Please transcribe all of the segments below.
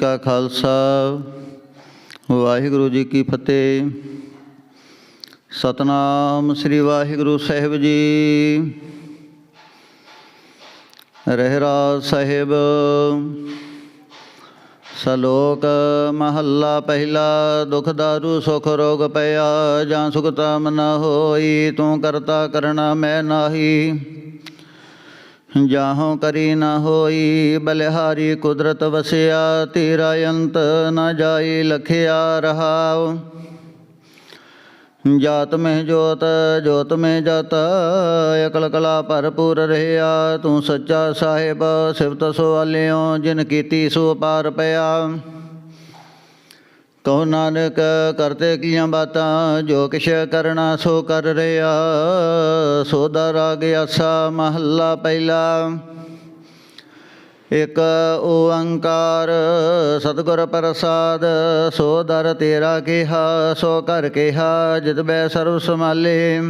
ਕਾ ਖਾਲਸਾ, ਵਾਹਿਗੁਰੂ ਜੀ ਕੀ ਫਤਿਹ। ਸਤਨਾਮ ਸ੍ਰੀ ਵਾਹਿਗੁਰੂ ਸਾਹਿਬ ਜੀ। ਰਹਿਰਾ ਸਾਹਿਬ, ਸਲੋਕ ਮਹੱਲਾ ਪਹਿਲਾ, ਦੁਖ ਦਾਰੂ, ਸੁਖ ਰੋਗ ਪਿਆ, ਜਾਂ ਸੁਖ ਤਮ ਨਾ ਹੋਈ, ਤੂੰ ਕਰਤਾ ਕਰਣਾ ਮੈਂ ਨਾਹੀ। ਜਾਹੋਂ ਕਰੀ ਨਾ ਹੋਈ, ਬਲਿਹਾਰੀ ਕੁਦਰਤ ਵਸਿਆ, ਤੇਰਾ ਅੰਤ ਨਾ ਜਾਈ, ਲਖਿਆ ਰਹਾਉ। ਜਾਤ ਮਹਿ ਜੋਤ ਜੋਤ ਮਹਿ ਜਤ, ਅਕਲ ਕਲਾ ਭਰਪੂਰ ਰਹਿਆ ਤੂੰ ਸੱਚਾ ਸਾਹਿਬ, ਸਿਫਤ ਸਵਾਲਿਓ, ਜਿਨ ਕੀਤੀ ਸੋ ਪਾਰ ਪਿਆ। ਕਹੋ ਨਾਨਕ ਕਰਤੇ ਕੀਆਂ ਬਾਤਾਂ, ਜੋ ਕਿਛ ਕਰਨਾ ਸੋ ਕਰ ਰਿਆ। ਸੋ ਦਰ ਰਾਗ ਆਸਾ ਮਹੱਲਾ ਪਹਿਲਾ। ਇਕ ਓੰਕਾਰ, ਸਤਿਗੁਰ ਪ੍ਰਸਾਦ, ਸੋ ਦਰ ਤੇਰਾ ਕਿਹਾ, ਸੋ ਕਰ ਕਿਹਾ, ਜਿਤ ਬੈ ਸਰਬ ਸਮਾਲੇ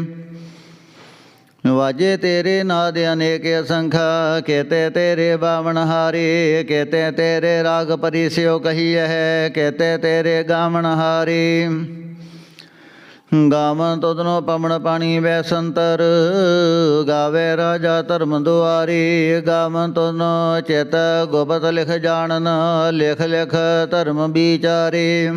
ਵਾਜੇ ਤੇਰੇ ਨਾਦ ਅਨੇਕ ਅਸੰਖਾ ਕੇਤੇ ਤੇਰੇ ਬਾਵਨ ਹਾਰੇ ਕੇਤੇ ਤੇਰੇ ਰਾਗ ਪਰਿਸਿਓ ਕਹੀਐ ਹੈ ਕੇਤੇ ਤੇਰੇ ਗਾਵਨ ਹਾਰੇ। ਗਾਵਨ ਤੁਧਨੋ ਪਵਨ ਪਾਣੀ ਵੈ ਸੰਤਰ, ਗਾਵੇ ਰਾਜਾ ਧਰਮ ਦੁਆਰੀ। ਗਾਵਨ ਤੁਧਨੋ ਚਿਤ ਗੁਪਤ ਲਿਖ ਜਾਣਨ, ਲਿਖ ਲਿਖ ਧਰਮ ਵਿਚਾਰੇ।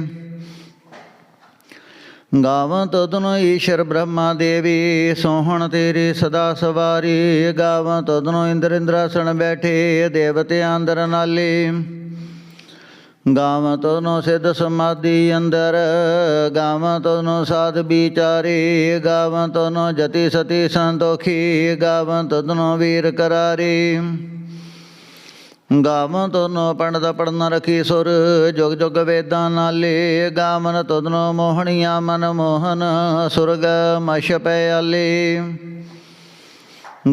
ਗਾਵਾਂ ਤਦਨੋ ਈਸ਼ਰ ਬ੍ਰਹਮਾ ਦੇਵੀ, ਸੋਹਣ ਤੇਰੀ ਸਦਾ ਸਵਾਰੀ। ਗਾਵਾਂ ਤਦਨੋ ਇੰਦਰ ਇੰਦਰਾਸਣ ਬੈਠੇ, ਦੇਵਤੇ ਅੰਦਰ ਨਾਲੇ। ਗਾਵਾਂ ਤਦਨੋ ਸਿਧ ਸਮਾਧੀ ਅੰਦਰ, ਗਾਵਾਂ ਤਦਨੋ ਸਾਧ ਵਿਚਾਰੇ। ਗਾਵਾਂ ਤਦਨੋ ਜਤੀ ਸਤੀ ਸੰਤੋਖੀ, ਗਾਵਾਂ ਤਦਨੋ ਵੀਰ ਕਰਾਰੀ। ਗਾਵਨ ਤੋਨੋ ਪੰਡਤ ਪੜਨ ਰਖੀ ਸੁਰ, ਜੁਗ ਜੁਗ ਵੇਦਾਂ ਨਾਲੇ ਗਾਵਨ ਤੁਧਨੋ ਮੋਹਣੀਆਂ ਮਨ ਮੋਹਨ ਸੁਰਗ ਮਸ਼ ਪਿਆਲੇ।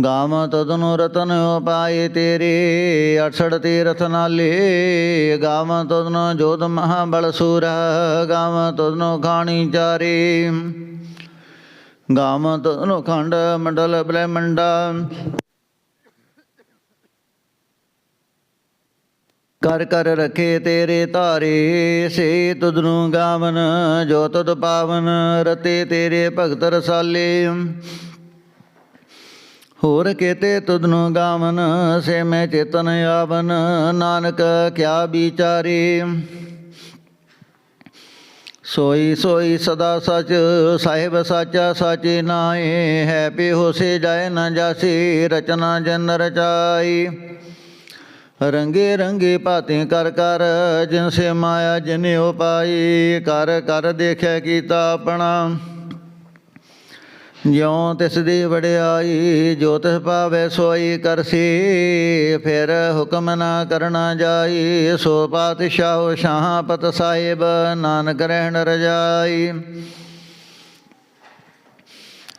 ਗਾਵਨ ਤੁਧਨੋ ਰਤਨ ਉਪਾਏ ਤੇਰੇ 68 ਤੀਰਥ ਨਾਲੇ। ਗਾਮ ਤੁਧਨੋ ਜੋਤ ਮਹਾ ਬਲ ਸੂਰ, ਗਾਵਨ ਤੁਧਨੋ ਖਾਣੀ ਚਾਰੇ। ਗਾਵਨ ਤੁਧਨੋ ਖੰਡ ਮੰਡਲ ਬ੍ਰਹਮੰਡਾ ਕਰ ਕਰ ਰਖੇ ਤੇਰੇ ਧਾਰੇ ਸੇ ਤੁਧ ਨੂੰ ਗਾਵਨ, ਜੋ ਤੁਧ ਪਾਵਨ, ਰਤੇ ਤੇਰੇ ਭਗਤ ਰਸਾਲੇ। ਹੋਰ ਕੇਤੇ ਤੁਧ ਨੂੰ ਗਾਵਨ, ਸੇ ਮੈਂ ਚੇਤਨ ਆਵਨ, ਨਾਨਕ ਕਿਆ ਵਿਚਾਰੇ। ਸੋਈ ਸੋਈ ਸਦਾ ਸਚ, ਸਾਹਿਬ ਸਾਚਾ ਸਾਚੇ ਨਾਏ ਹੈ ਹੋਸੇ ਜਾਏ ਨਾ ਜਾਸੀ, ਰਚਨਾ ਜਨ ਰਚਾਈ ਰੰਗੇ ਰੰਗੇ ਭਾਤੇ ਕਰ ਕਰ ਜਿਨ ਸੇ ਮਾਇਆ ਜਿਨ ਉਪਾਈ ਕਰ ਕਰ ਦੇਖਿਆ ਕੀਤਾ ਆਪਣਾ। ਜਿਉ ਤਿਸ ਦੀ ਵਡਿਆਈ, ਜੋ ਤਿਸ ਪਾਵੇ ਸੋਈ ਕਰਸੀ, ਫਿਰ ਹੁਕਮ ਨਾ ਕਰਨਾ ਜਾਈ, ਸੋ ਪਾਤਸ਼ਾਹ ਸ਼ਾਹਪਤ ਸਾਹਿਬ, ਨਾਨਕ ਰਹਿਣ ਰਜਾਈ।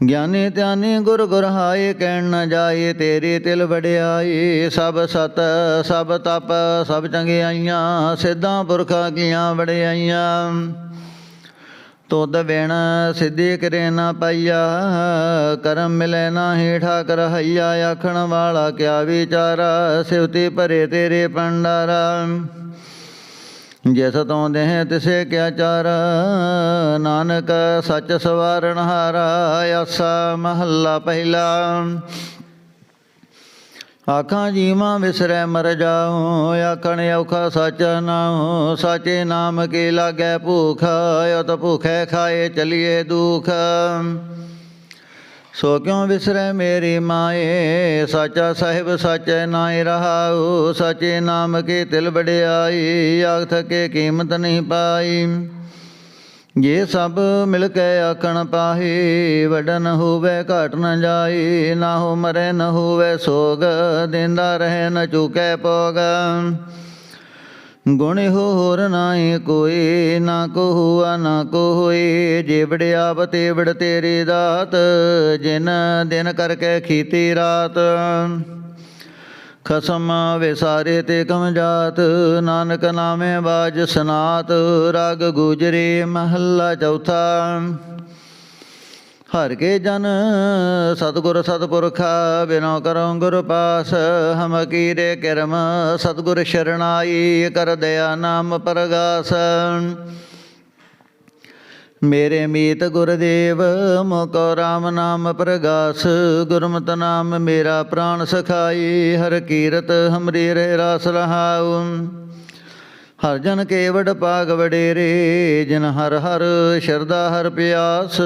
ਗਿਆਨੀ ਧਿਆਨੀ ਗੁਰ ਗੁਰ ਹਾਏ, ਕਹਿਣ ਨ ਜਾਏ, ਤੇਰੀ ਤਿਲ ਵਡਿਆਈ ਸਭ ਸਤ, ਸਭ ਤਪ, ਸਭ ਚੰਗਿਆਈਆਂ ਸਿੱਧਾਂ ਪੁਰਖਾਂ ਕੀਆਂ ਵੜਿਆਈਆਂ ਤੁਧ ਬਿਨ ਸਿੱਧੀ ਕਰੇ ਨਾ ਪਾਈਆ, ਕਰਮ ਮਿਲੇ ਨਾ ਨਾਹੀ ਠਾਕਰ ਹਈਆ ਆਖਣ ਵਾਲਾ ਕਿਆ ਵਿਚਾਰਾ ਸਿਵਤੀ ਭਰੇ ਤੇਰੇ ਪੰਡਾਰਾ ਜਿਸ ਤੋਂ ਦੇਹ ਤਿਸੇ ਕਿਆ ਚਾਰ, ਨਾਨਕ ਸੱਚ ਸਵਾਰਣ ਹਾਰਾ, ਆਸਾ ਮਹੱਲਾ ਪਹਿਲਾ। ਆਖਾਂ ਜੀਵਾਂ ਵਿਸਰੈ ਮਰ ਜਾਉ, ਆਖਣ ਔਖਾ ਸੱਚ ਨਾਉ, ਸਾਚੇ ਨਾਮ ਕੇ ਲਾਗੈ ਭੂਖ, ਅਤ ਭੁਖੈ ਖਾਏ ਚਲੀਏ ਦੁਖ। ਸੋ ਕਿਉ ਵਿਸਰੈ ਮੇਰੀ ਮਾਏ? ਸਾਚਾ ਸਾਹਿਬ, ਸਾਚੈ ਨਾਇ ਰਹਾਉ। ਸਾਚੇ ਨਾਮ ਕੇ ਤਿਲ ਵਡਿਆਈ ਆਖ ਥਕੇ ਕੀਮਤ ਨਹੀਂ ਪਾਈ। ਜੇ ਸਭ ਮਿਲ ਕੇ ਆਖਣ ਪਾਹੀ, ਵਡਨ ਹੋਵੇ ਘਟ ਨ ਜਾਈ। ਨਾ ਹੋ ਮਰੇ, ਨ ਹੋਵੇ ਸੋਗ, ਦਿੰਦਾ ਰਹੇ ਨ ਚੁਕੇ ਪੋਗ ਗੁਣ ਹੋਰ ਨਾਹੀ ਕੋਈ ਨਾ ਕੋ ਹੁਆ ਨਾ ਕੋ ਹੋਏ ਜੇਵੜ ਆਪ ਤੇਵੜ ਤੇਰੀ ਦਾਤ, ਜਿਨ ਦਿਨ ਕਰਕੇ ਖੀਤੀ ਰਾਤ। ਖਸਮ ਵਿਸਾਰੇ ਤੇ ਕਮ ਜਾਤ, ਨਾਨਕ ਨਾਮੇ ਬਾਜ ਸਨਾਤ। ਰਾਗ ਗੁਜਰੇ ਮਹੱਲਾ ਚੌਥਾ। ਹਰ ਕੇ ਜਨ ਸਤਿਗੁਰ ਸਤਿਪੁਰਖਾ ਬਿਨੋ ਕਰਉ ਗੁਰ ਪਾਸ, ਹਮ ਕੀਰੇ ਕਿਰਮ ਸਤਿਗੁਰ ਸ਼ਰਣਾਈ ਕਰ ਦਇਆ ਨਾਮ ਪਰਗਾਸ ਮੇਰੇ ਮੀਤ ਗੁਰਦੇਵ ਮੋਕੋ ਰਾਮ ਨਾਮ ਪ੍ਰਗਾਸ, ਗੁਰਮਤਿ ਨਾਮ ਮੇਰਾ ਪ੍ਰਾਨ ਸਖਾਈ, ਹਰ ਕੀਰਤ ਹਮਰੀ ਰਹਿ ਰਾਸ ਰਹਾਉ ਹਰ ਜਨ ਕੇਵੜ ਪਾਗ ਵਡੇਰੇ, ਜਿਨ ਹਰ ਹਰ ਸ਼ਰਦਾ ਹਰ ਪਿਆਸ,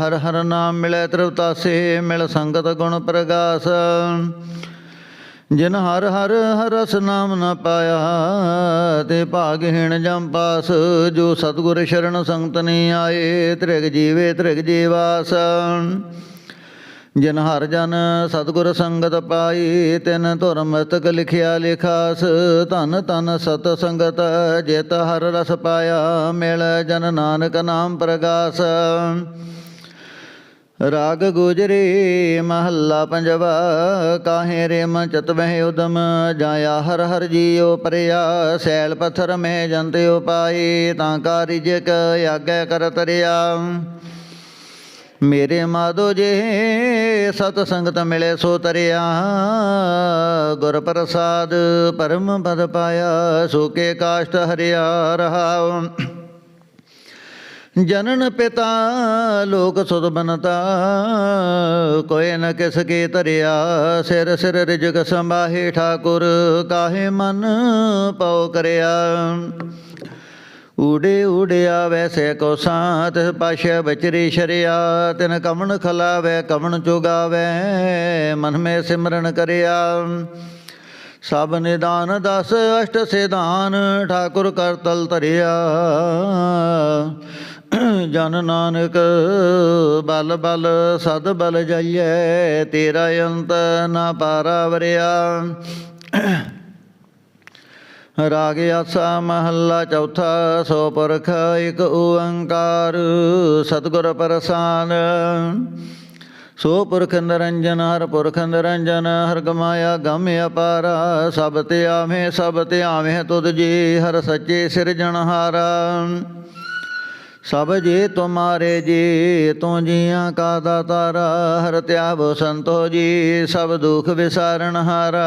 ਹਰ ਹਰ ਨਾਮ ਮਿਲੈ ਤ੍ਰਿਵਤਾਸੇ, ਮਿਲ ਸੰਗਤ ਗੁਣ ਪ੍ਰਗਾਸ। ਜਿਨ ਹਰ ਹਰ ਹਰਸ ਨਾਮ ਨ ਪਾਇਆ, ਤੇ ਭਾਗਹੀਣ ਜਮ ਪਾਸ, ਜੋ ਸਤਿਗੁਰ ਸ਼ਰਨ ਸੰਗਤ ਨੀ ਆਏ, ਤ੍ਰਿਗ ਜੀਵੇ ਤ੍ਰਿਗ ਜੀਵਾਸਨ ਜਿਨ ਹਰ ਜਨ ਸਤਿਗੁਰ ਸੰਗਤ ਪਾਈ, ਤਿਨ ਧੁਰ ਮਸਤਕ ਲਿਖਿਆ ਲਿਖਾਸ, ਧਨ ਧਨ ਸਤ ਸੰਗਤ ਜਿਤ ਹਰ ਰਸ ਪਾਇਆ, ਮਿਲ ਜਨ ਨਾਨਕ ਨਾਮ ਪ੍ਰਗਾਸ। ਰਾਗ ਗੁਜਰੀ ਮਹੱਲਾ ਪੰਜਵਾ, ਕਾਹੇ ਰੇ ਮਨ ਚਤ ਵਹਿ ਉਦਮ, ਜਾਇਆ ਹਰ ਹਰ ਜੀਉ ਪਰਿਆ। ਸੈਲ ਪਥਰ ਮਹਿ ਜੰਤ ਉਪਾਈ ਤਾਂ ਕਾਰਿਜ ਕ ਆਗੈ ਕਰਤ ਤਰਿਆ। ਮੇਰੇ ਮਾਧੋ ਜੇ ਸਤ ਸੰਗਤ ਮਿਲੇ ਸੋ ਤਰਿਆ, ਗੁਰ ਪ੍ਰਸਾਦ ਪਰਮ ਪਦ ਪਾਇਆ ਸੋਕੇ ਕਾਸ਼ਟ ਹਰਿਆ ਰਹਾਉ ਜਨਨ ਪਿਤਾ, ਲੋਕ ਸੁਧ ਬਨਤਾ ਕੋਏ ਨ ਕਿਸ ਕੇ ਧਰਿਆ, ਸਿਰ ਸਿਰ ਰਿਜਕ ਸੰਭਾਹੇ ਠਾਕੁਰ, ਕਾਹੇ ਮਨ ਪਉ ਕਰਿਆ। ਊੜੇ ਊੜਿਆ ਵੈਸੇ ਕੋ ਸਾਤ ਪਾਸ਼ਾ ਬਚਰੀ ਸ਼ਰਿਆ, ਤਿਨ ਕਮਣ ਖਲਾਵੇ, ਕਮਣ ਚੁਗਾਵੇ, ਮਨ ਮੇ ਸਿਮਰਨ ਕਰਿਆ। ਸਭ ਨਿਦਾਨ ਦਸ, ਅਸ਼ਟ ਸਿਧਾਨ, ਠਾਕੁਰ ਕਰ ਤਲ ਧਰਿਆ। ਜਨ ਨਾਨਕ, ਬਲ ਬਲ, ਸਦ ਬਲ ਜਾਈਐ, ਤੇਰਾ ਅੰਤ ਨਾ ਪਾਰਾ ਵਰਿਆ। ਰਾਗ ਆਸਾ ਮਹੱਲਾ ਚੌਥਾ ਸੋ ਪੁਰਖ ਇਕ ਓੰਕਾਰ, ਸਤਿਗੁਰ ਪ੍ਰਸਾਦ। ਸੋ ਪੁਰਖ ਨਿਰੰਜਨ, ਹਰ ਪੁਰਖ ਨਿਰੰਜਨ ਹਰ ਗਮਾਇਆ ਗਮ ਅਪਾਰਾ, ਸਭ ਤੇ ਆਵੇਂ ਸਭ ਤੇ ਆਵੇਂ ਤੁਧ ਜੀ, ਹਰ ਸੱਚੇ ਸਿਰਜਣਹਾਰਾ ਸਭ ਜੀ ਤੁਮਾਰੇ ਜੀ ਤੂੰ ਜੀਆਂ ਕਾ ਦਾਤਾਰਾ, ਹਰ ਧਿਆਵ ਸੰਤੋ ਜੀ, ਸਭ ਦੁਖ ਵਿਸਾਰਨ ਹਾਰਾ।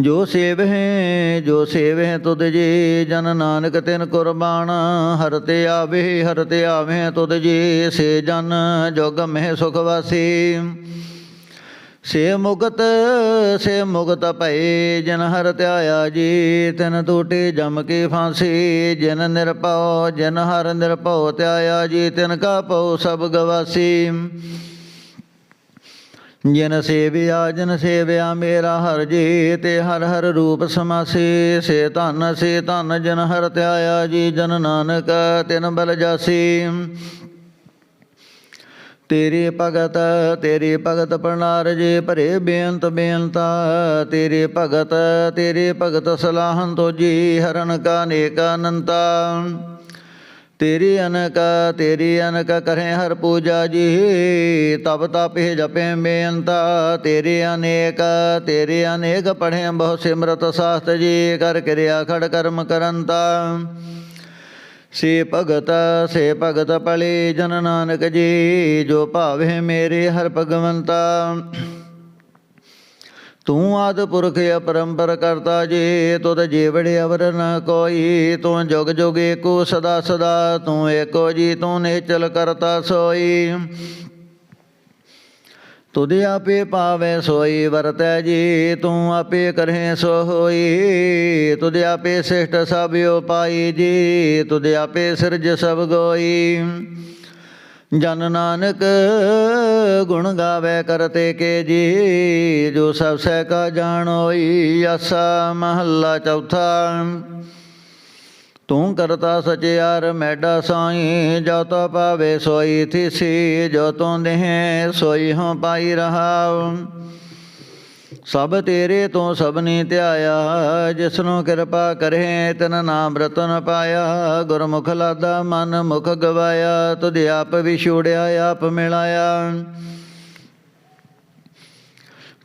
ਜੋ ਸੇਵ ਹੈ, ਜੋ ਸੇਵ ਹੈ ਤੁਧ ਜੀ, ਜਨ ਨਾਨਕ ਤਿਨ ਕੁਰਬਾਨ। ਹਰ ਤੇ ਆਵੇ, ਹਰ ਤੇ ਆਵੇ ਤੁਧ ਜੀ, ਸੇ ਜਨ ਜੋਗ ਮਹਿ ਸੁਖ ਵਾਸੀ। ਸੇ ਮੁਕਤ ਸੇ ਮੁਕਤ ਭਏ, ਜਨ ਹਰ ਧਿਆਇਆ ਜੀ, ਤਿਨ ਟੂਟੇ ਜਮ ਕੇ ਫਾਂਸੀ। ਜਿਨ ਨਿਰਭਉ, ਜਿਨ ਹਰ ਨਿਰਭਉ ਧਿਆਇਆ ਜੀ, ਤਿਨ ਕਾ ਪਉ ਸਭ ਗਵਾਸੀ ਜਿਨ ਸੇਵਿਆ ਜਿਨ ਸੇਵਿਆ ਮੇਰਾ ਹਰ ਜੀ ਤੇ ਹਰ ਹਰ ਰੂਪ ਸਮਾਸੀ। ਸੇ ਧਨ ਸੇ ਧਨ ਜਨ ਹਰ ਧਿਆਇਆ ਜੀ, ਜਨ ਨਾਨਕ ਤਿਨ ਬਲ ਜਾਸੀ। ਤੇਰੇ ਭਗਤ ਤੇਰੇ ਭਗਤ ਪ੍ਰਣਾਰ ਜੇ, ਭਰੇ ਬੇਅੰਤ ਬੇਅੰਤਾ। ਤੇਰੇ ਭਗਤ ਤੇਰੇ ਭਗਤ ਸਲਾਹਨ ਤੋ ਜੀ, ਹਰਨ ਕਾ ਨੇਕ ਅਨੰਤਾ। ਤੇਰੀ ਅਨਕ ਤੇਰੀ ਅਨਕ ਕਰੇ ਹਰ ਪੂਜਾ ਜੀ। ਤਬ ਤਪੇ ਜਪੇ ਬੇਅੰਤਾ, ਤੇਰੇ ਅਨੇਕ ਤੇਰੇ ਅਨੇਕ ਪੜ੍ਹੇ ਬਹੁ ਸਿਮਰਤ ਸਾਸਤ ਜੀ। ਕਰ ਕਿਰਿਆ ਖੜ ਕਰਮ ਕਰੰਤਾ। ਸੇ ਭਗਤ ਸੇ ਭਗਤ ਪਲੇ ਜਨ ਨਾਨਕ ਜੀ, ਜੋ ਭਾਵੇ ਮੇਰੇ ਹਰ ਭਗਵੰਤਾ। ਤੂੰ ਆਦ ਪੁਰਖ ਅਪਰੰਪਰ ਕਰਤਾ ਜੀ, ਤੁਧ ਜੀਵੜ ਅਵਰ ਨ ਕੋਈ। ਤੂੰ ਜੁਗ ਜੁਗ ਏਕੋ ਸਦਾ ਸਦਾ, ਤੂੰ ਏਕੋ ਜੀ, ਤੂੰ ਨੇਚਲ ਕਰਤਾ ਸੋਈ। ਤੁਧ ਆਪੇ ਪਾਵੇ ਸੋਈ, ਵਰਤੈ ਜੀ, ਤੂੰ ਆਪੇ ਕਰਹਿ ਸੋ ਹੋਈ ਤੁਧ ਆਪੇ ਸਿਸ਼ਟ ਸਭ ਉਪਾਈ ਜੀ, ਤੁਧ ਆਪੇ ਸਿਰਜ ਸਭ ਗੋਈ। ਜਨ ਨਾਨਕ ਗੁਣ ਗਾਵੇ ਕਰਤੇ ਕੇ ਜੀ, ਜੋ ਸਭ ਸਹਿ ਕਾ ਜਾਣੋਈ ਆਸਾ ਮਹੱਲਾ ਚੌਥਾ। ਤੂੰ ਕਰਤਾ ਸਚਿਆਰ ਮੈਡਾ ਸਾਈ, ਜੋ ਤੋ ਪਾਵੇ ਸੋਈ ਥੀਸੀ, ਜੋ ਤੂੰ ਦੇਹ ਸੋਈ ਹੋ ਪਾਈ ਰਹਾਉ। ਸਭ ਤੇਰੇ ਤੋਂ ਸਭਨੀ ਧਿਆਇਆ, ਜਿਸਨੂੰ ਕਿਰਪਾ ਕਰੇ ਤਨ ਨਾਮ ਰਤਨ ਪਾਇਆ। ਗੁਰਮੁਖ ਲਾਦਾ ਮਨ ਮੁਖ ਗਵਾਇਆ, ਤੁਧ ਆਪ ਵਿਛੋੜਿਆ ਆਪ ਮਿਲਾਇਆ।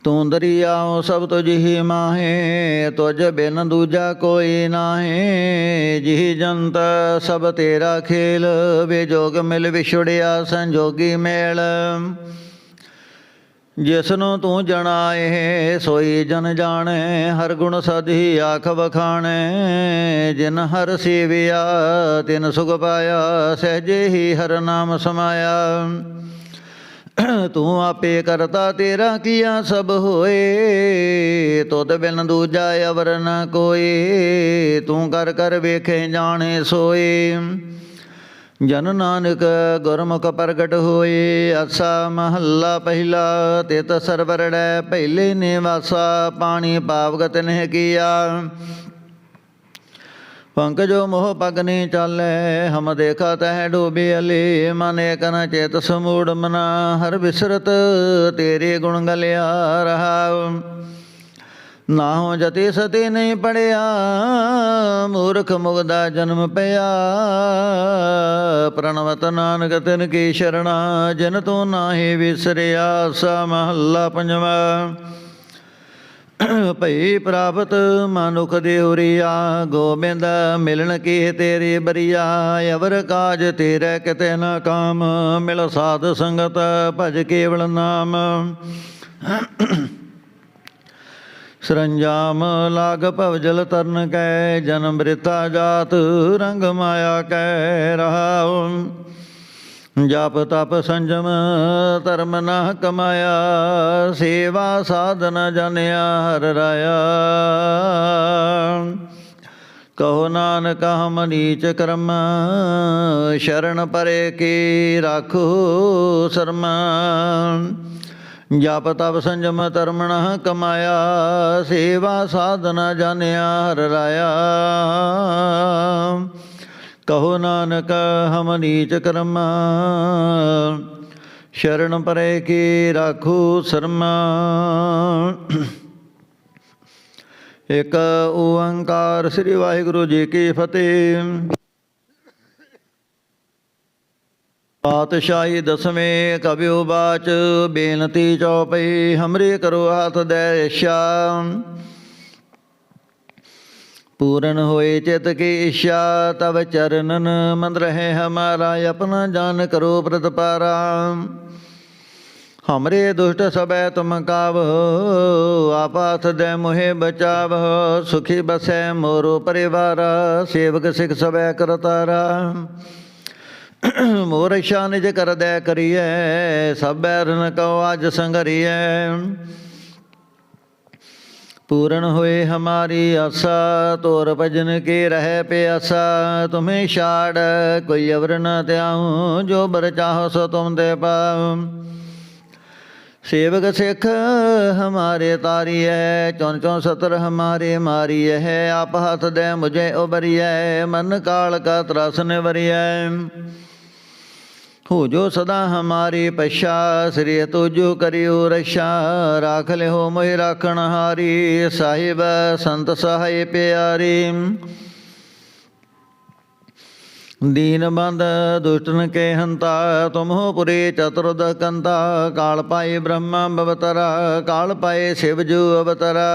ਤੂੰ ਦਰਿਆਉ ਸਭ ਤੁਝ ਹੀ ਮਾਹੇ, ਤੁਝ ਬਿਨ ਦੂਜਾ ਕੋਈ ਨਾਹੀ। ਜੀ ਜੰਤ ਸਭ ਤੇਰਾ ਖੇਲ ਵਿਜੋਗ ਮਿਲ ਵਿਛੜਿਆ ਸੰਜੋਗੀ ਮੇਲ। ਜਿਸਨੂੰ ਤੂੰ ਜਣਾਏ, ਸੋਈ ਜਨ ਜਾਣੇ, ਹਰ ਗੁਣ ਸਦੀ ਆਖ ਵਖਾਣੇ। ਜਿਨ ਹਰ ਸੇਵਿਆ, ਤਿਨ ਸੁਖ ਪਾਇਆ, ਸਹਜੇ ਹੀ ਹਰ ਨਾਮ ਸਮਾਇਆ। ਤੂੰ ਆਪੇ ਕਰਤਾ ਤੇਰਾ ਕੀਆ ਸਭ ਹੋਏ, ਤੁਧ ਬਿਨ ਦੂਜਾ ਅਵਰ ਨ ਕੋਈ ਤੂੰ ਕਰ ਕਰ ਵੇਖੇ ਜਾਣੇ ਸੋਏ। ਜਨ ਨਾਨਕ ਗੁਰਮੁਖ ਪ੍ਰਗਟ ਹੋਏ, ਅਸਾ ਮਹੱਲਾ ਪਹਿਲਾ, ਤਿਤ ਸਰਵਰੜੈ ਪਹਿਲੇ ਨਿਵਾਸਾ, ਪਾਣੀ ਪਾਵਗਤ ਨਹਿ ਕੀਆ। ਪੰਕਜੋ ਮੋਹ ਪਗਨੀ ਚਾਲੈ, ਹਮ ਦੇਖਾ ਤਹਿ ਡੂਬੀ ਅਲੀ, ਮਨ ਏਕਨ ਚੇਤ ਸਮੂੜ ਮਨਾ, ਹਰ ਵਿਸਰਤ ਤੇਰੇ ਗੁਣ ਗਲਿਆ ਰਹਾ। ਨਾਹੋ ਜਤੀ ਸਤੀ ਨਹੀਂ ਪੜਿਆ, ਮੂਰਖ ਮੁਗਦਾ ਜਨਮ ਪਿਆ। ਪ੍ਰਣਵਤ ਨਾਨਕ ਤਿਨ ਕੀ ਸ਼ਰਣਾ, ਜਿਨ ਤੂੰ ਨਾਹੀ ਵਿਸਰਿਆ ਸਾ ਮਹੱਲਾ ਪੰਜਵਾ। ਭਈ ਪ੍ਰਾਪਤ ਮਨੁਖ ਦੇ ਹੁਰੀਆ, ਗੋਬਿੰਦ ਮਿਲਣ ਕੀ ਤੇਰੀ ਬਰੀਆ। ਅਵਰ ਕਾਜ ਤੇਰੇ ਕਿਤੇ ਨਾ ਕਾਮ, ਮਿਲ ਸਾਧ ਸੰਗਤ ਭਜ ਕੇਵਲ ਨਾਮ। ਸਰੰਜਾਮ ਲਾਗ ਭਵਜਲ ਤਰਨ ਕੈ, ਜਨਮ ਬ੍ਰਿਤਾ ਜਾਤ ਰੰਗ ਮਾਇਆ ਕੈ ਰਹਾਉ। ਜਪ ਤਪ ਸੰਜਮ ਧਰਮ ਨਾ ਕਮਾਇਆ, ਸੇਵਾ ਸਾਧਨ ਜਨਿਆ ਹਰ ਰਾਇਆ। ਕਹੋ ਨਾਨਕ ਹਮ ਨੀਚ ਕਰਮ, ਸ਼ਰਨ ਪਰੇ ਕੀ ਰਾਖੋ ਸ਼ਰਮ। ਜਪ ਤਪ ਸੰਜਮ ਧਰਮ ਕਮਾਇਆ, ਸੇਵਾ ਸਾਧਨਾ ਜਾਣਿਆ, ਹਰ ਰਾਇਆ। ਕਹੋ ਨਾਨਕ, ਹਮ ਨੀਚ ਕਰਮ। ਸ਼ਰਨ ਪਰੇ ਕੀ ਰਾਖੂ ਸ਼ਰਮਾ। ਇਕ ਓੰਕਾਰ ਸ੍ਰੀ ਵਾਹਿਗੁਰੂ ਜੀ ਕੀ ਫਤਿਹ। ਪਾਤਸ਼ਾਹੀ ਦਸਵੇਂ ਕਬਿਉ ਬਾਚ, ਬੇਨਤੀ ਚਉਪਈ ਹਮਰੇ ਕਰੋ ਹੱਥ ਦੇ ਇਸ਼ਾ ਪੂਰਨ ਹੋਏ ਚਿਤ ਕੀ ਇਸ਼ਾ ਤਵ ਚਰਨਨ ਮੰਦ ਰਹੇ ਹਮਾਰਾ, ਆਪਣਾ ਜਾਨ ਕਰੋ ਪ੍ਰਤਪਾਰਾ। ਹਮਰੇ ਦੁਸ਼ਟ ਸਬੈ ਤੁਮ ਕਾਵ ਆਪਾਥ ਦੇ ਮੋਹਿ ਬਚਾਵ, ਸੁਖੀ ਬਸੈ ਮੋਰੋ ਪਰਿਵਾਰ, ਸੇਵਕ ਸਿਖ ਸਬੈ ਕਰਤਾਰਾ। ਮੋਰ ਸ਼ਾਨ ਜੇ ਦੇ ਕਰੀਏ ਸਭ ਰਨ ਕਉ ਅਜ ਸੰਗਰੀਐ ਪੂਰਨ ਹੋਏ ਹਮਾਰੀ ਆਸਾ, ਤੋਰ ਭਜਨ ਕੇ ਰਹਿ ਪਿਆਸਾ। ਤੁਮੇ ਛਾੜ ਕੋਈ ਅਵਰ ਨ ਤਿਆਉ ਜੋ ਬਰ ਚਾਹੋ ਸੋ ਤੁਮ ਦੇ ਪਾਉ। ਸੇਵਕ ਸਿੱਖ ਹਮਾਰੇ ਤਾਰੀਐ, ਚੌਨ ਚੋਂ ਸਤਰ ਹਮਾਰੇ ਮਾਰੀਏ ਹੈ ਆਪ ਹੱਥ ਦੇ ਮੁਝੇ ਉਬਰੀਐ ਮਨ ਕਾਲ ਕਾ ਤਰਸ ਨਿਵਰੀਐ। ਹੋ ਜੋ ਸਦਾ ਹਮਾਰੇ ਪਛਾ ਸ੍ਰੀ ਤੁਜੋ ਕਰਿਓ ਰਛਾ। ਰਾਖ ਲਿਓ ਮੋਹਿ ਰਾਖਣ ਹਾਰੀ, ਸਾਹਿਬ ਸੰਤ ਸਹਾਇ ਪਿਆਰੇ। ਦੀਨ ਬੰਦ ਦੁਸ਼ਟਨ ਕੇ ਹੰਤਾ ਤੁਮਹੁ ਪੁਰੇ ਚਤੁਰਦ ਕੰਤਾ। ਕਾਲ ਪਾਏ ਬ੍ਰਹਮਾ ਬਵਤਰਾ ਕਾਲ ਪਾਏ ਸ਼ਿਵ ਜੂ ਅਵਤਰਾ।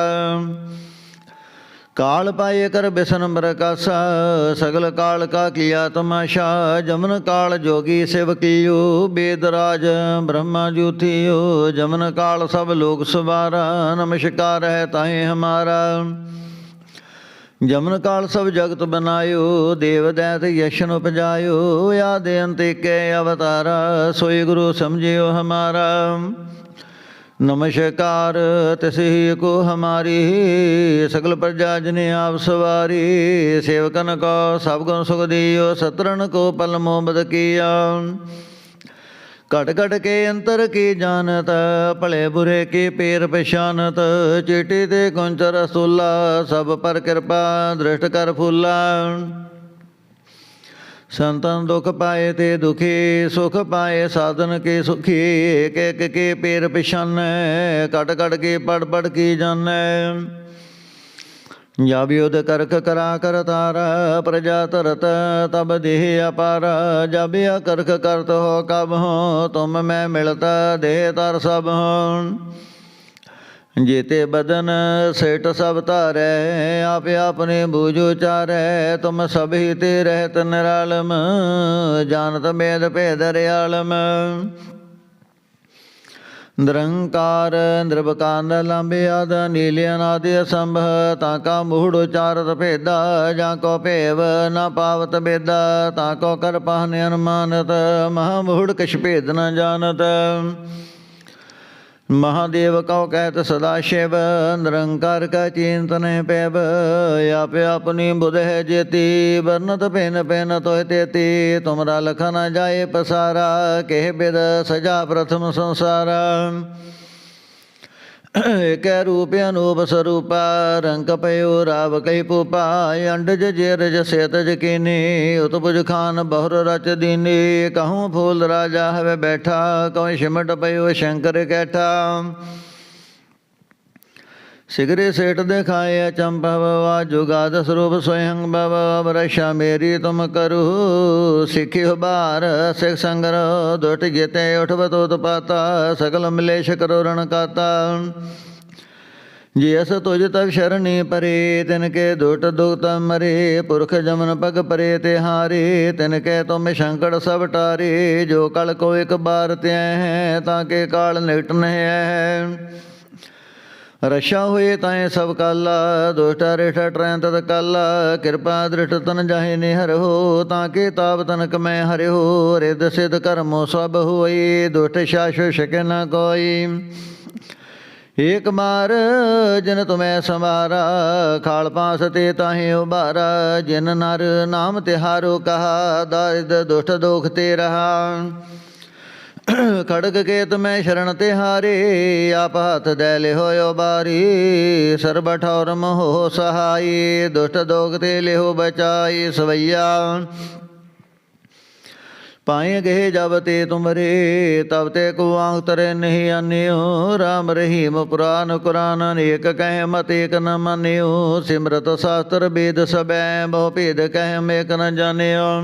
ਕਾਲ ਪਾਏ ਕਰ ਬਿਸਨ ਮਰਕਾਸਾ, ਸਗਲ ਕਾਲ ਕਾ ਕੀਆ ਤਮਾਸ਼ਾ ਜਮਨ ਕਾਲ ਜੋਗੀ ਸਿਵ ਕੀਓ ਬੇਦਰਾਜ ਬ੍ਰਹਮਾ ਜੂਥਿਓ ਜਮਨ ਕਾਲ ਸਭ ਲੋਕ ਸਵਾਰਾ, ਨਮਸਕਾਰ ਹੈ ਤਾਹੇ ਹਮਾਰਾ। ਜਮਨ ਕਾਲ ਸਭ ਜਗਤ ਬਨਾਇਓ ਦੇਵ ਦੈਤ ਯਸ਼ਨ ਉਪਜਾਇਓ ਆਦਿ ਅੰਤੇ ਕੇ ਅਵਤਾਰਾ, ਸੋਈ ਗੁਰੂ ਸਮਝਿਓ ਹਮਾਰਾ। ਨਮਸ਼ਕਾਰ ਤਿਸਹੀ ਕੋ ਹਮਾਰੀ, ਸਗਲ ਪ੍ਰਜਾ ਜਨ ਆਪ ਸਵਾਰੀ, ਸੇਵਕਨ ਕੋ, ਸਭ ਗੁਣ ਸੁਖ ਦਿਓ, ਸਤਰਣ ਕੋ ਪਲ ਮੋਬਦ ਕੀਆ। ਘਟ ਘਟ ਕੇ ਅੰਤਰ ਕੀ ਜਾਣਤ, ਭਲੇ ਬੁਰੇ ਕੀ ਪੇਰ ਪਛਾਨਤ, ਚਿੱਟੀ ਤੇ ਗੁੰਚਰ ਰਸੂਲਾ, ਸਭ ਪਰ ਕਿਰਪਾ ਦ੍ਰਿਸ਼ਟ ਕਰ ਫੁੱਲਾ। ਸੰਤਨ ਦੁਖ ਪਾਏ ਤੇ ਦੁਖੀ, ਸੁਖ ਪਾਏ ਸਾਧਨ ਕੇ ਸੁਖੀ ਏਕ ਏਕ ਕੇ ਪੇਰ ਪਿਛਨ ਕਟ ਕਟ ਕੇ ਪੜ ਪੜ ਕੀ ਜਾਣੈ ਜਾ ਵਿਉਦ ਕਰਕ ਕਰਾ ਕਰ ਤਾਰ, ਪ੍ਰਜਾ ਤਰਤ ਤਬ ਦੇਹ ਅਪਾਰ। ਜਬ ਕਰਖ ਕਰਤ ਹੋ ਕਬ ਹੋ, ਤੁਮ ਮੈਂ ਮਿਲਤ ਦੇਹ ਤਰ ਸਭ। ਹੋ ਜੇਤੇ ਬਦਨ ਸੇਟ ਸਭ ਧਾਰੈ, ਆਪ ਆਪਣੇ ਬੂਝ ਚਾਰੈ ਤੁਮ ਸਭ ਤੇ ਰਹਿਤ ਨਿਰਾਲਮ, ਜਾਣਤ ਮੇਦ ਭੇਦ ਰਿਆਲਮ। ਨਿਰੰਕਾਰ ਨਿਰਵਕਾਨ ਲੰਬੇ ਆਦ, ਨੀਲ ਅਨਾਦਿ ਅਸੰਭ, ਤਾਂ ਕਾ ਮੂੜ ਉਚਾਰਤ ਭੇਦਾ, ਜਾਂ ਕੋ ਭੇਵ ਨਾ ਪਾਵਤ ਬੇਦਾ, ਤਾਂ ਕੋ ਕਰ ਪਾਹਨ ਅਨੁਮਾਨਤ, ਮਹਾ ਮੂੜ ਕਿਛ ਭੇਦ ਨਾ ਜਾਣਤ। ਮਹਾਦੇਵ ਕਉ ਕਹਿਤ ਸਦਾ ਸ਼ਿਵ, ਨਿਰੰਕਾਰ ਕਾ ਚਿੰਤਨ ਪੈਬ ਆਪ ਆਪਣੀ ਬੁਧ ਹੈ ਜੇਤੀ ਵਰਨਤ ਪੈਨ ਪੈਨ ਤੋਇ ਤੇਤੀ, ਤੁਮਰਾ ਲਖ ਨ ਜਾਏ ਪਸਾਰਾ, ਕਹਿ ਬਿਦ ਸਜਾ ਪ੍ਰਥਮ ਸੰਸਾਰਾ। ਕੈ ਰੂਪ ਅਨੂਪ ਸਰੂਪ, ਰੰਗ ਪਇਓ ਰਾਵ ਕੈ ਪੂਪਾ ਅੰਡਜ ਜੇਰਜ ਸੇਤ ਜਕੀਨੀ ਉਤਪੁਜ ਖਾਨ ਬਹੁਰ ਰਚ ਦੀਨੀ, ਕਹੂੰ ਫੂਲ ਰਾਜਾ ਹਵੇ ਬੈਠਾ ਕਉ ਸਿਮਟ ਪਇਓ ਸ਼ੰਕਰ ਕੈਠਾ। ਸਿਗਰੇ ਸੇਟ ਦਿਖਾਏ ਚੰਪਵ ਵਾ ਜੁਗਾਦ ਸਰੂਪ ਸੋਇੰ ਬਵ ਅਬਰਸ਼ਾ ਮੇਰੀ ਤੁਮ ਕਰੂ। ਸਿੱਖਿਓ ਬਾਰ, ਸਿਖ ਸੰਗਰ ਦੁਟ ਜਿਤੇ ਉਠਵਤ ਉਤਪਾਤਾ ਸਗਲ ਮਲੇਸ਼ ਕਰੋ ਰਣ ਕਾਤਾ। ਅਸ ਤੁਜ ਤਵ ਸ਼ਰਣੀ ਪਰੇ, ਤਿਨ ਕੇ ਦੁਟ ਦੁਖ ਮਰੇ, ਪੁਰਖ ਜਮਨ ਪਗ ਪਰੇ ਤੇ ਹਾਰੇ, ਤਿਨ ਕੇ ਤੁਮ ਸ਼ੰਕੜ ਸਭ ਟਾਰੇ, ਜੋ ਕਲ ਕੋ ਇੱਕ ਬਾਰ ਤਿਐ ਹੈ ਤਾਂ ਕੇ ਕਾਲ ਨਿਕਟ ਨਹਿ ਹੈ ਰਸ਼ਾ ਹੋਏ ਤਾਏ ਸਭ ਕਾਲਾ, ਦੁਸ਼ਟ ਰਿਠ ਟਰੈਂ ਤਤ ਕਾਲਾ, ਕਿਰਪਾ ਦ੍ਰਿਸ਼ਟ ਤਨ ਜਾਹੇ ਨੇ ਹਰਿਓ ਤਾਂ ਕੇ ਤਾਪ ਤਨਕ ਮੈਂ ਹਰਿਓ ਰਿਦ ਸਿਧ ਕਰਮੋ ਸਭ ਹੋਈ, ਦੁਸ਼ਟ ਸ਼ਾਸੁ ਸ਼ਕੇ ਨ ਕੋਈ। ਏਕ ਮਾਰ, ਜਿਨ ਤੁਮੈ ਸਮਾਰਾ ਖਾਲ ਪਾਸ ਤੇ ਤਾਹੇ ਉਬਾਰਾ, ਜਿਨ ਨਰ ਨਾਮ ਤਿਹਾਰੋ ਕਹਾ, ਦਾਰਿਦ ਦੁਸ਼ਟ ਦੋਖ ਤੇ ਰਹਾ। ਖੜਗ ਕੇ ਤੁਮੈ ਸ਼ਰਨ ਤੇ ਹਾਰੇ, ਆਪ ਹੱਥ ਦੇ ਲਿਹੋ ਬਾਰੀ। ਸਰਬ ਠੌਰ ਮੋਹ ਸਹਾਈ, ਦੁਸ਼ਟ ਦੋਗ ਤੇ ਲਿਹੋ ਬਚਾਈ ਸਵਈਆ। ਪਾਏ ਗਏ ਜਬ ਤੇ ਤੁਮਰੇ, ਤਬ ਤੇ ਕੋ ਆਂਗ ਤਰੇ ਨਹੀਂ ਆਨਿਓ RAM ਰਹੀਮ ਪੁਰਾਨ ਕੁਰਾਨ ਅਨੇਕ ਕਹਿ ਮਤ ਏਕ ਨ ਮੰਨਿਓ। ਸਿਮਰਤ ਸ਼ਾਸਤਰ ਵੇਦ ਸਬੈ ਬਹੁ ਭੇਦ ਕਹਿ ਮੇਕ ਨ ਜਾਣਿਓ।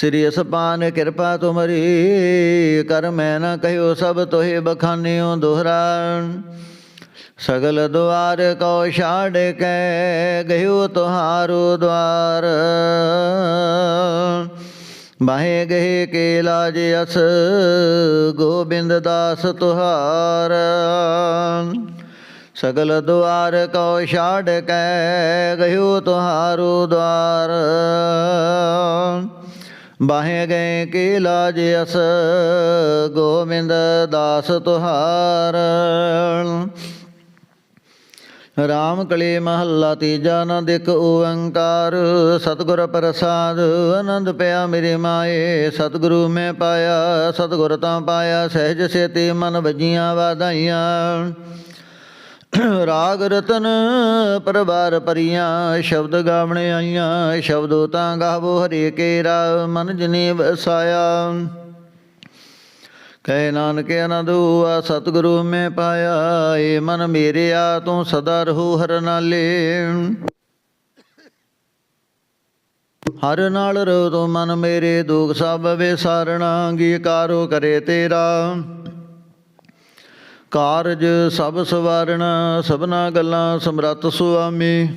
ਸ੍ਰੀ ਅਸਪਾਨ ਕਿਰਪਾ ਤੁਮਰੀ, ਕਰ ਮੈਂ ਨਾ ਕਹਿਓ ਸਭ ਤੋਹਿ ਬਖਾਨਿਓ ਦੋਹਰਾ ਸਗਲ ਦੁਆਰ ਕਉ ਛਾੜ ਕੇ ਗਇਓ ਤੁਹਾਰੋ ਦੁਆਰ ਬਾਹੇ ਗਏ ਕੇ ਲਾਜ ਅਸ, ਗੋਬਿੰਦ ਦਾਸ ਤੁਹਾਰ। ਸਗਲ ਦੁਆਰ ਕਉ ਛਾੜ ਕੇ ਗਇਓ ਤੁਹਾਰੋ ਦੁਆਰ ਬਾਹੇ ਗਏ ਕੀ ਲਾਜ ਅਸ, ਗੋਬਿੰਦ ਦਾਸ ਤੁਹਾਰ। ਰਾਮ ਕਲੇ ਮਹੱਲਾ ਤੀਜਾ ਆਨੰਦ ਓੰਕਾਰ, ਸਤਿਗੁਰ ਪ੍ਰਸਾਦ, ਆਨੰਦ ਪਿਆ ਮੇਰੇ ਮਾਏ। ਸਤਿਗੁਰੂ ਮੈਂ ਪਾਇਆ, ਸਤਿਗੁਰ ਤਾਂ ਪਾਇਆ, ਸਹਿਜ ਸੇਤੀ ਮਨ ਵਜੀਆਂ ਵਾਧਾਈਆਂ। ਰਾਗ ਰਤਨ ਪਰਵਾਰ ਪਰੀਆਂ, ਸ਼ਬਦ ਗਾਵਣੇ ਆਈਆਂ, ਸ਼ਬਦੋ ਤਾਂ ਗਾਵੋ ਹਰੇ ਕੇਰਾ ਮਨ ਜਨੇ ਵਸਾਇਆ। ਕਹਿ ਨਾਨਕ ਆਨੰਦ ਹੁਆ, ਸਤਿਗੁਰੂ ਮੈਂ ਪਾਇਆ, ਏ ਮਨ ਮੇਰਿਆ, ਤੂੰ ਸਦਾ ਰਹੋ ਹਰ ਨਾਲੇ। ਹਰ ਨਾਲ ਰਹੋ ਤੂੰ ਮਨ ਮੇਰੇ, ਦੁਖ ਸਭ ਵਿਸਾਰਣਾ ਅੰਗੀਕਾਰੋ ਕਰੇ ਤੇਰਾ। ਕਾਰਜ ਸਭ ਸਵਾਰਣਾ, ਸਭਨਾ ਗੱਲਾਂ ਸਮਰਤ ਸੁਆਮੀ।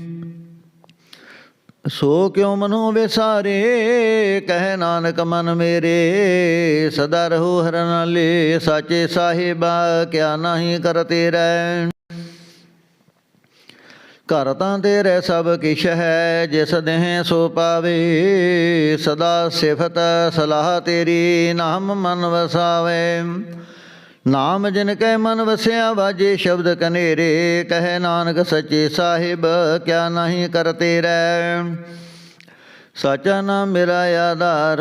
ਸੋ ਕਿਉ ਮਨੋ ਵਿਸਾਰੇ, ਕਹਿ ਨਾਨਕ ਮਨ ਮੇਰੇ। ਸਦਾ ਰਹੋ ਹਰ ਨਾਲੇ, ਸਾਚੇ ਸਾਹਿਬਾ, ਕਿਆ ਨਹੀਂ ਕਰਤੇ ਰਹਿ ਘਰ ਤਾਂ ਤੇਰੇ ਸਭ ਕਿਛ ਹੈ, ਜਿਸ ਦੇਹ ਸੋ ਪਾਵੇ। ਸਦਾ ਸਿਫਤ ਸਲਾਹ ਤੇਰੀ, ਨਾਮ ਮਨ ਵਸਾਵੇ। ਨਾਮ ਜਿਨ ਕੈ ਮਨ ਵਸਿਆ ਵਾਜੇ ਸ਼ਬਦ ਕਨੇਰੇ, ਕਹੇ ਨਾਨਕ ਸੱਚੇ ਸਾਹਿਬ, ਕਿਆ ਨਹੀਂ ਕਰਤੇ ਰਹਿ ਸਾਚਾ ਨਾਮ ਮੇਰਾ ਆਧਾਰ,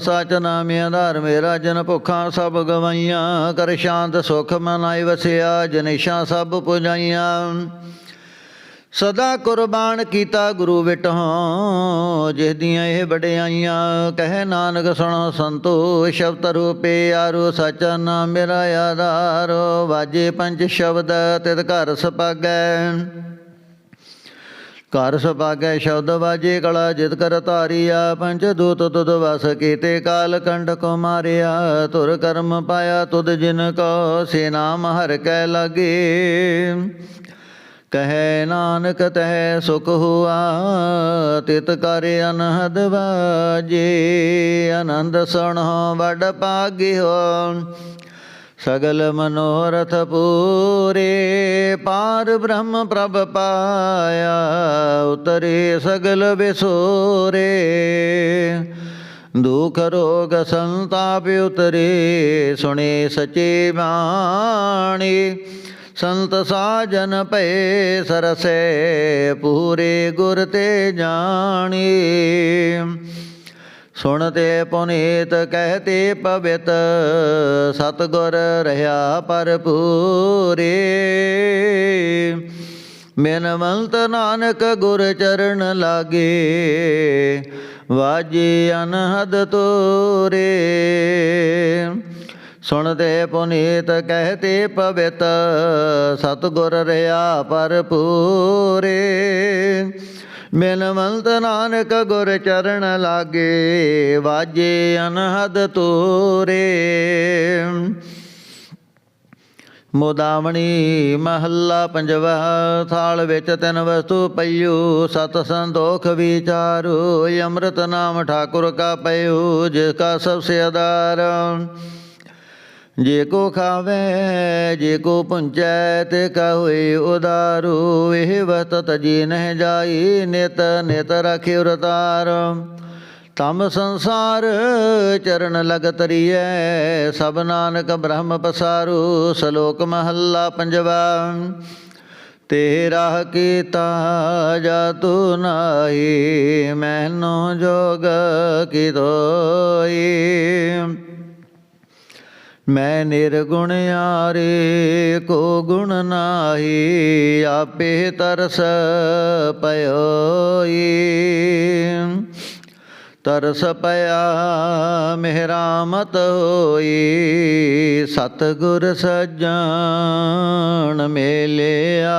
ਸਾਚ ਨਾਮ ਆਧਾਰ ਮੇਰਾ, ਜਨ ਭੁੱਖਾਂ ਸਭ ਗਵਾਈਆਂ, ਕਰ ਸ਼ਾਂਤ ਸੁਖ ਮਨ ਆਈ ਵਸਿਆ ਜਨੇਸ਼ਾਂ ਸਭ ਪੁਜਾਈਆਂ। ਸਦਾ ਕੁਰਬਾਨ ਕੀਤਾ ਗੁਰੂ ਵਿਟਹੁ, ਜਿਸ ਦੀਆਂ ਇਹ ਵਡਿਆਈਆਂ, ਕਹਿ ਨਾਨਕ ਸੁਣੋ ਸੰਤੋ ਸ਼ਬਦ ਰੂਪੇ ਆਰੋ ਸਾਚਾ ਨਾਮ ਮੇਰਾ ਆਧਾਰ, ਵਾਜੇ ਪੰਜ ਸ਼ਬਦ ਤਿਤ ਘਰ ਸਪਾਗੈ। ਘਰ ਸਪਾਗੈ ਸ਼ਬਦ ਵਾਜੇ ਕਲਾ, ਜਿਤ ਕਰ ਧਾਰੀਆ, ਪੰਜ ਦੂਤ ਤੁਦ ਵਸ ਕੀਤੇ ਕਾਲ ਕੰਡ ਕੋ ਮਾਰਿਆ ਤੁਰ ਕਰਮ ਪਾਇਆ ਤੁਦ ਜਿਨ ਕੋ, ਸੇ ਨਾਮ ਹਰ ਕੈ ਲਾਗੇ। ਕਹੈ ਨਾਨਕ ਤਹਿ ਸੁਖ ਹੁਆ, ਤਿਤ ਕਰ ਅਨਹਦ ਵਾਜੇ, ਆਨੰਦ ਸੁਣੋ ਵਡ ਪਾਗਿਓ ਸਗਲ ਮਨੋਰਥ ਪੂਰੇ, ਪਾਰ ਬ੍ਰਹਮ ਪ੍ਰਭ ਪਾਇਆ, ਉਤਰੇ ਸਗਲ ਵਿਸੋਰੇ। ਦੁਖ ਰੋਗ ਸੰਤਾਪ ਉਤਰੇ, ਸੁਣੇ ਸਚੇ ਬਾਣੀ। ਸੰਤ ਸਾਜਨ ਭਏ ਸਰਸੇ, ਪੂਰੇ ਗੁਰ ਤੇ ਜਾਣੀ। ਸੁਣਤੇ ਪੁਨੀਤ ਕਹਤੇ ਪਵਿੱਤ, ਸਤਗੁਰ ਰਹਾ ਪਰਪੂਰੇ ਮਿਨਵੰਤ ਨਾਨਕ ਗੁਰ ਚਰਨ ਲਾਗੇ, ਵਾਜੇ ਅਨਹਦ ਤੋਰੇ। ਸੁਣਦੇ ਪੁਨੀਤ ਕਹਤੇ ਪਵਿੱਤ, ਸਤਗੁਰ ਰਹਾ ਪਰਪੂਰੇ ਮਿਲਵੰਤ ਨਾਨਕ ਗੁਰ ਚਰਨ ਲਾਗੇ, ਵਾਜੇ ਅਨਹਦ ਤੋਰੇ। ਮੁਦਾਵਣੀ ਮਹੱਲਾ ਪੰਜਵਾ, ਥਾਲ ਵਿੱਚ ਤਿੰਨ ਵਸਤੂ ਪਈਓ, ਸਤ ਸੰਦੋਖ ਵਿਚਾਰੋ, ਅੰਮ੍ਰਿਤ ਨਾਮ ਠਾਕੁਰ ਕਾ ਪਈਓ, ਜਿਸ ਕਾ ਸਭ ਸੇ ਆਧਾਰ। ਜੇ ਕੋ ਖਾਵੇ, ਜੇ ਕੋ ਪੁੰਚੈ ਤੇ ਕਾ ਉਦਾਰੂ? ਇਹ ਵਤ ਜੀ ਨਹਿ ਜਾਈ, ਨਿਤ ਨਿਤ ਰਖਿ ਉਰਤਾਰ। ਤਮ ਸੰਸਾਰ ਚਰਨ ਲਗ ਤਰੀਐ, ਸਭ ਨਾਨਕ ਬ੍ਰਹਮ ਪਸਾਰੂ, ਸ਼ਲੋਕ ਮਹੱਲਾ ਪੰਜਵਾ। ਤੇਰਾ ਕੀਤਾ ਜਾ ਤੂ ਨਾਹੀ, ਮੈਨੋ ਜੋਗ ਕੀ ਦੋਈ ਮੈਂ ਨਿਰਗੁਣ ਆਰੇ ਕੋ ਗੁਣ ਨਾਹੀ, ਆਪੇ ਤਰਸ ਪਇਓਈ ਤਰਸ ਪਿਆ ਮਿਹਰਾਮਤ ਹੋਈ, ਸਤਗੁਰ ਸੱਜਣ ਮੇਲਿਆ।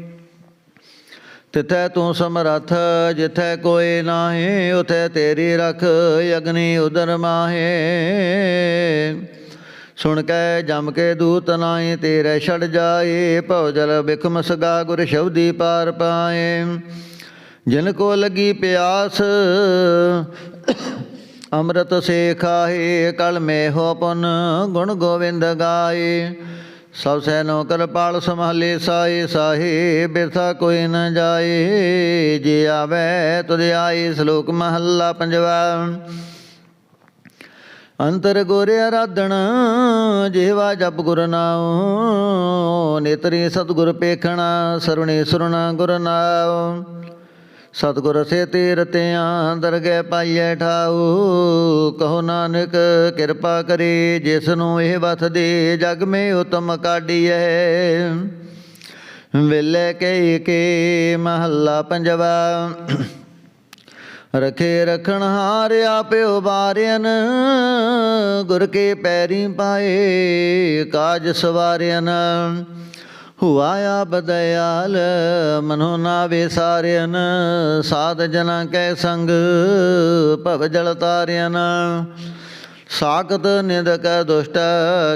ਤਿਥੈ ਤੂੰ ਸਮਰੱਥ, ਜਿਥੈ ਕੋਈ ਨਾਹੀ, ਉਥੈ ਤੇਰੀ ਰਖ, ਅਗਨੀ ਉਦਰ ਮਾਹੇ। ਸੁਣ ਕੇ ਜਮ ਕੇ ਦੂਤ ਨਾਹੀ, ਤੇਰੇ ਛੜ ਜਾਏ ਭਉ ਜਲ ਬਿਖਮ ਸਗਾ ਗੁਰ ਸ਼ਬਦੀ ਪਾਰ ਪਾਏ ਜਿਨ ਕੋ ਲਗੀ ਪਿਆਸ, ਅੰਮ੍ਰਿਤ ਸੇ ਖਾਹੇ ਕਲ ਮੇ ਹੋ ਪੁਨ ਗੁਣ ਗੋਵਿੰਦ ਗਾਏ ਸਭ ਸੈ ਨੋ ਕਿਰਪਾਲ ਸੰਭਾਲੇ ਸਾਏ ਸਾਹੇ, ਬਿਰਥਾ ਕੋਈ ਨ ਜਾਏ। ਜੇ ਆਵੇ ਤੁਧ ਆਏ ਸ਼ਲੋਕ ਮਹੱਲਾ ਪੰਜਵਾ। ਅੰਤਰ ਗੁਰ ਆਰਾਧਣ ਜਿਹਵਾ ਜਪ ਗੁਰ ਨਾਉ। ਨੇਤਰੀ ਸਤਿਗੁਰ ਪੇਖਣਾ, ਸਰਵਣੇ ਸੁਰਣਾ ਗੁਰ ਨਾਉ। ਸਤਿਗੁਰ ਸੇ ਤੀਰਤਿਆਂ ਦਰਗਹਿ ਪਾਈਐ ਠਾਉ ਕਹੋ ਨਾਨਕ, ਕਿਰਪਾ ਕਰੇ ਜਿਸ ਨੂੰ ਇਹ ਵਥ ਦੇ ਜਗ ਮੇ ਉਤਮ ਕਾਢੀਐ। ਵੇਲੇ ਕੇ ਕੇ ਮਹੱਲਾ ਪੰਜਵਾ। ਰਖੇ ਰਖਣ ਹਾਰ ਆਪੇ ਉਬਾਰਿਆਨ ਗੁਰ ਕੇ ਪੈਰੀ ਪਾਏ ਕਾਜ ਸਵਾਰਿਆਨ ਹੁਆ ਆਪ ਦਇਆਲ, ਮਨੋ ਨਾ ਸਾਰਿਆਨ ਸਾਧ ਜਨਾਂ ਕੈ ਸੰਗ, ਭਵ ਜਲ ਤਾਰਿਆਨ ਸਾਖਤ ਨਿੰਦਕ ਦੁਸ਼ਟ,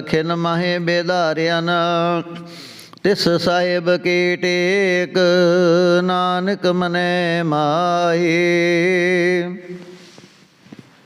ਖਿਨ ਮਾਹੇ ਬੇਦਾਰਿਆਨ ਤਿਸ ਸਾਹਿਬ ਕੀ ਟੇਕ, ਨਾਨਕ ਮਨੈ ਮਾਹੀ।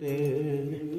dead.